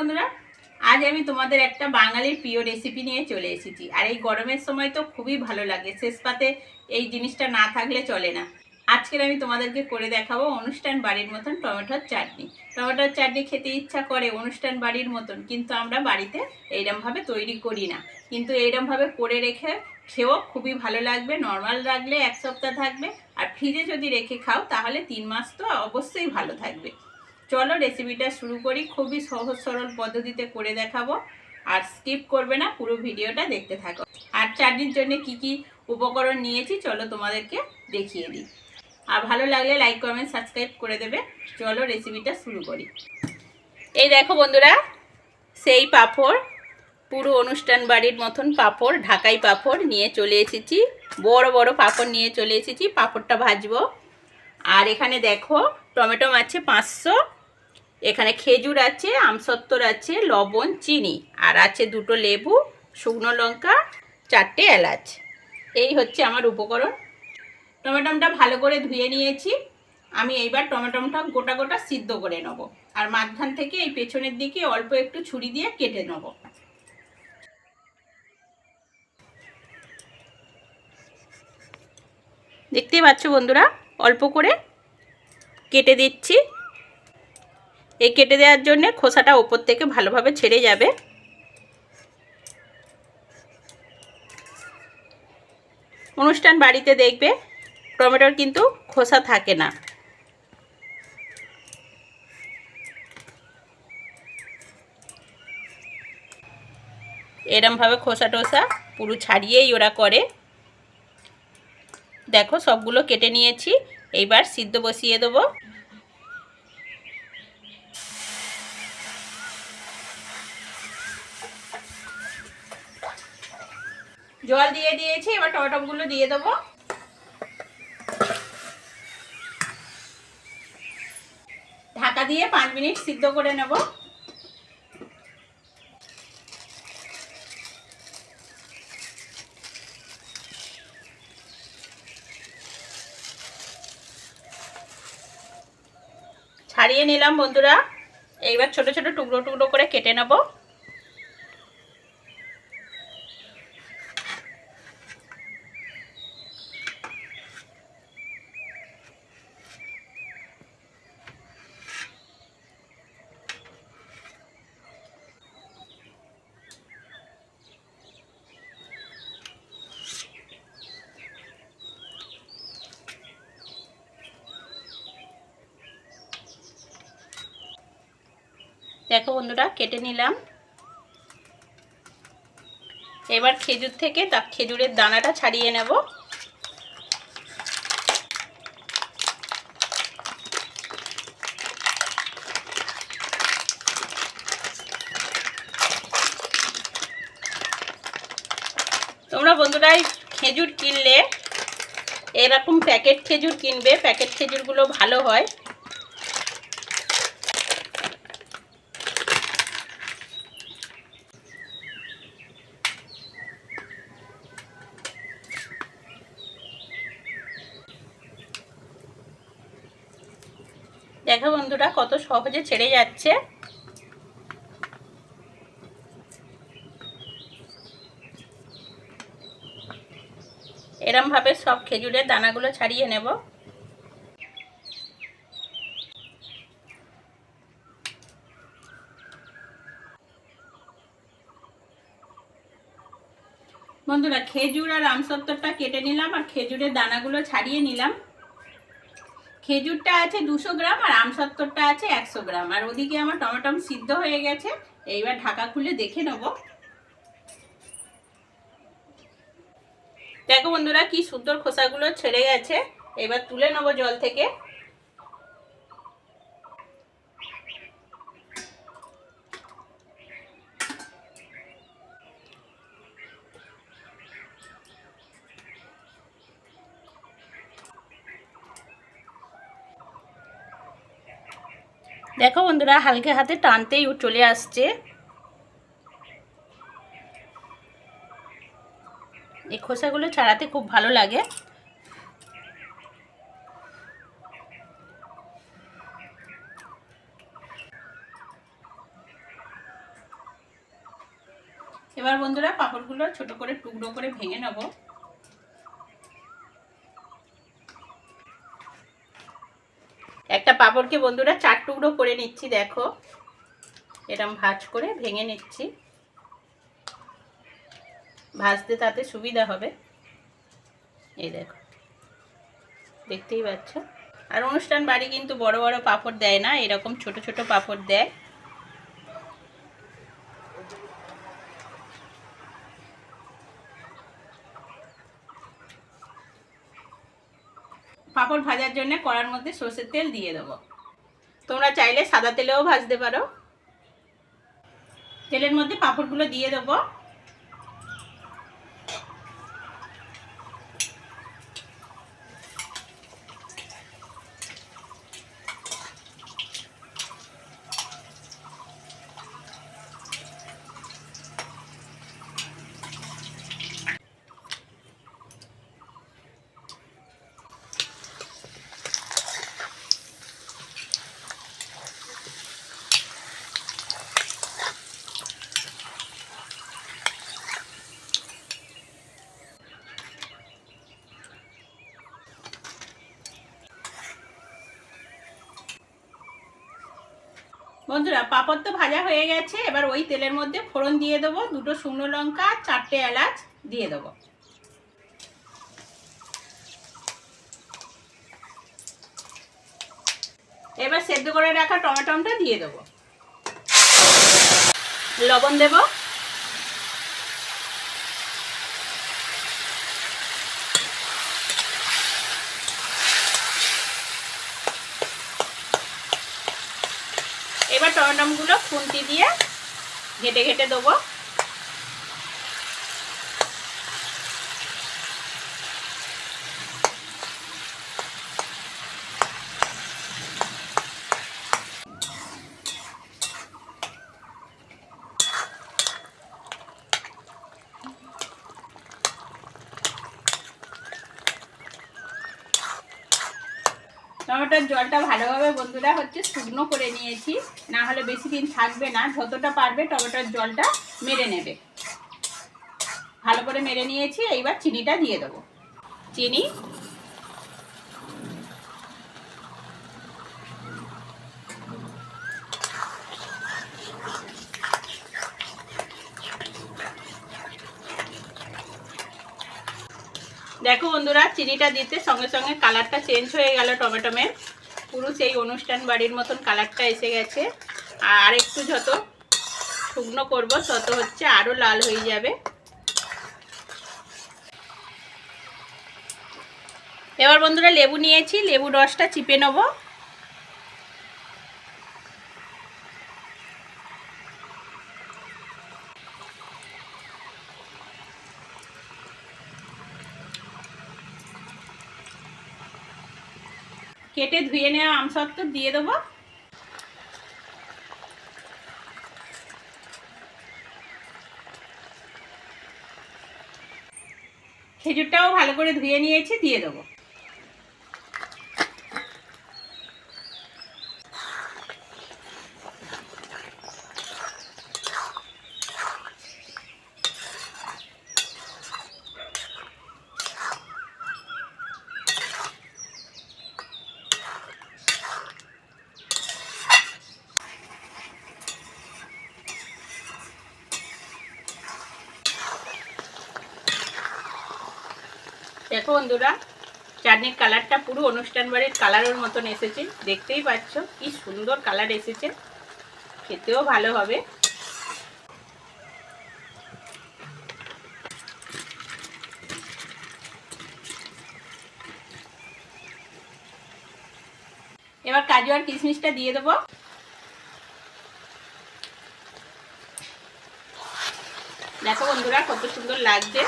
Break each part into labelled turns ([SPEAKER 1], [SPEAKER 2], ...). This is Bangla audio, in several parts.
[SPEAKER 1] বন্ধুরা? আজ আমি তোমাদের একটা বাঙালির প্রিয় রেসিপি নিয়ে চলে এসেছি। আর এই গরমের সময় তো খুবই ভালো লাগে, শেষ পাতে এই জিনিসটা না থাকলে চলে না। আজকের আমি তোমাদেরকে করে দেখাবো অনুষ্ঠান বাড়ির মতন টমেটোর চাটনি। টমেটোর চাটনি খেতে ইচ্ছা করে অনুষ্ঠান বাড়ির মতন, কিন্তু আমরা বাড়িতে এইরমভাবে তৈরি করি না। কিন্তু এইরমভাবে করে রেখে খেয়েও খুবই ভালো লাগবে নর্মাল রাখলে এক সপ্তাহ থাকবে, আর ফ্রিজে যদি রেখে খাও তাহলে তিন মাস তো অবশ্যই ভালো থাকবে। চলো রেসিপিটা শুরু করি। খুবই সহজ সরল পদ্ধতিতে করে দেখাবো। আর স্কিপ করবে না, পুরো ভিডিওটা দেখতে থাকো। আর চাটনির জন্য কি কি উপকরণ নিয়েছি, চলো তোমাদেরকে দেখিয়ে দিই। আর ভালো লাগলে লাইক কমেন্ট সাবস্ক্রাইব করে দেবে। চলো রেসিপিটা শুরু করি। এই দেখো বন্ধুরা, সেই পাঁপড়, পুরো অনুষ্ঠান বাড়ির মতন পাঁপড়, ঢাকাই পাঁপড় নিয়ে চলে এসেছি। বড় বড় পাঁপড় নিয়ে চলে এসেছি, পাঁপড়টা ভাজবো। আর এখানে দেখো, টমেটো আছে পাঁচশো এখানে খেজুর আছে আমসত্তর আছে, লবণ, চিনি। আর আছে দুটো লেবু, শুকনো লঙ্কা, চারটে এলাচ। এই হচ্ছে আমার উপকরণ। টমেটোমটা ভালো করে ধুয়ে নিয়েছি। আমি এইবার টমেটোমটা গোটা গোটা সিদ্ধ করে নেব। আর মাঝখান থেকে এই পেছনের দিকে অল্প একটু ছুরি দিয়ে কেটে নেব। দেখতেই পাচ্ছ বন্ধুরা, অল্প করে কেটে দিচ্ছি। এই কেটে দেওয়ার জন্য খোসাটা ওপর থেকে ভালোভাবে ছেড়ে যাবে। অনুষ্ঠান বাড়িতে দেখবে, টমেটোর কিন্তু খোসা থাকে না। এরমভাবে খোসা টোসা পুরো ছাড়িয়েই ওরা করে। দেখো সবগুলো কেটে নিয়েছি, এইবার সিদ্ধ বসিয়ে দেবো। জল দিয়ে দিয়েছি, এবার টমেটোগুলো দিয়ে দেবো। ঢাকা দিয়ে পাঁচ মিনিট সিদ্ধ করে নেব। ছাড়িয়ে নিলাম বন্ধুরা, এইবার ছোট ছোট টুকরো টুকরো করে কেটে নেব। দেখো বন্ধুরা, কেটে নিলাম। এবার খেজুর থেকে তা খেজুরের দানাটা ছাড়িয়ে নেব। তোমরা বন্ধুরা খেজুর কিনলে এরকম প্যাকেট খেজুর কিনবে। প্যাকেট খেজুরগুলো ভালো হয়। দেখো বন্ধুরা, কত সহজে ছেড়ে যাচ্ছে। এরমভাবে সব খেজুরের দানাগুলো ছাড়িয়ে নেব। বন্ধুরা, খেজুর আর আমসত্তরটা কেটে নিলাম আর খেজুরের দানাগুলো ছাড়িয়ে নিলাম। খেজুরটা আছে দুশো গ্রাম আর আমসত্তরটা আছে একশো গ্রাম। আর ওদিকে আমার টমেটম সিদ্ধ হয়ে গেছে। এইবার ঢাকা খুলে দেখে নেব। দেখো বন্ধুরা, কি সুন্দর খোসাগুলো ছেড়ে গেছে। এবার তুলে নেব জল থেকে। দেখো বন্ধুরা, হালকা হাতে টানতেই চলে আসছে। এই খোসাগুলো ছাড়াতে খুব ভালো লাগে। এবার বন্ধুরা, পাঁপড়গুলো ছোট করে, টুকরো করে ভেঙে নেব। একটা পাঁপড়কে বন্ধুরা চার টুকরো করে নিচ্ছি, দেখো। এরম ভাজ করে ভেঙে নিচ্ছি। ভাজতে তাতে সুবিধা হবে। এই দেখো। দেখতেই পাচ্ছ? আর অনুষ্ঠান বাড়ি কিন্তু বড় বড় পাপড় দেয় না, এরকম ছোট ছোট পাপড় দেয়। পাঁপড় ভাজার জন্য কড়ার মধ্যে সর্ষের তেল দিয়ে দেবো। তোমরা চাইলে সাদা তেলেও ভাজতে পারো। তেলের মধ্যে পাঁপড়গুলো দিয়ে দেবো। বন্ধুরা, পাপড় তো ভাজা হয়ে গেছে, এবার ওই তেলের মধ্যে ফোড়ন দিয়ে দেবো, দুটো শুকনো লঙ্কা, চারটে এলাচ দিয়ে দেবো। এবার সেদ্ধ করে রাখা টমেটোটা দিয়ে দেবো। লবণ দেব। টমেটোগুলো খুন্তি দিয়ে ঘেটে ঘেটে দেবো। টমেটোর জলটা ভালোভাবে বন্ধুরা হচ্ছে শুকনো করে নিয়েছি। না হলে বেশি দিন থাকবে না। যতটা পারবে টমেটোর জলটা মেরে নেবে। ভালো করে মেরে নিয়েছি। এইবার চিনিটা দিয়ে দেবো। চিনি দেখো বন্ধুরা, চিনিটা দিতে সঙ্গে সঙ্গে কালারটা চেঞ্জ হয়ে গেল টমেটোমের পুরো সেই অনুষ্ঠান বাড়ির মতন কালারটা এসে গেছে। আর একটু যত শুকনো করব, তত হচ্ছে আরও লাল হয়ে যাবে। এবার বন্ধুরা লেবু নিয়েছি, লেবু রসটা চিপে নেব। কেটে ধুয়ে নেওয়া আমসত্ব দিয়ে দেবো। খেজুরটাও ভালো করে ধুয়ে নিয়েছি দিয়ে দেবো। দেখো বন্ধুরা চাটনির কালারটা পুরো অনুষ্ঠান বাড়ির কালারের মতন এসেছে। দেখতেই পাচ্ছ, কি সুন্দর কালার এসেছে। খেতেও ভালো হবে। এবার কাজু আর কিশমিশটা দিয়ে দেবো। দেখো বন্ধুরা, কত সুন্দর লাগছে।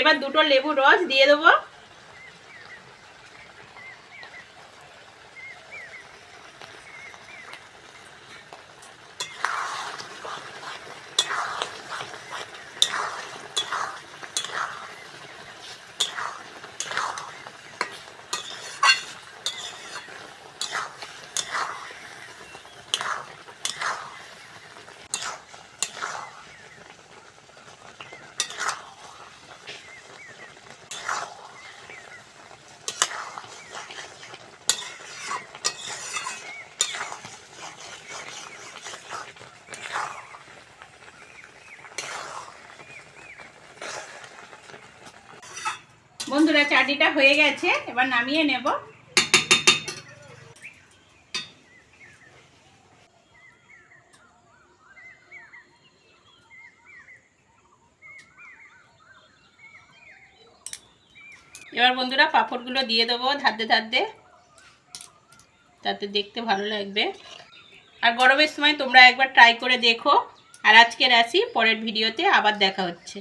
[SPEAKER 1] এবার দুটো লেবু রস দিয়ে দেবো। বন্ধুরা, চাটনিটা হয়ে গেছে, এবার নামিয়ে নেব। এবার বন্ধুরা, পাঁপড়গুলো দিয়ে দেবো ধাদ্দে ধাদ্দে তাতে দেখতে ভালো লাগবে। আর গরমের সময় তোমরা একবার ট্রাই করে দেখো। আর আজকের আসি পরের ভিডিওতে আবার দেখা হচ্ছে।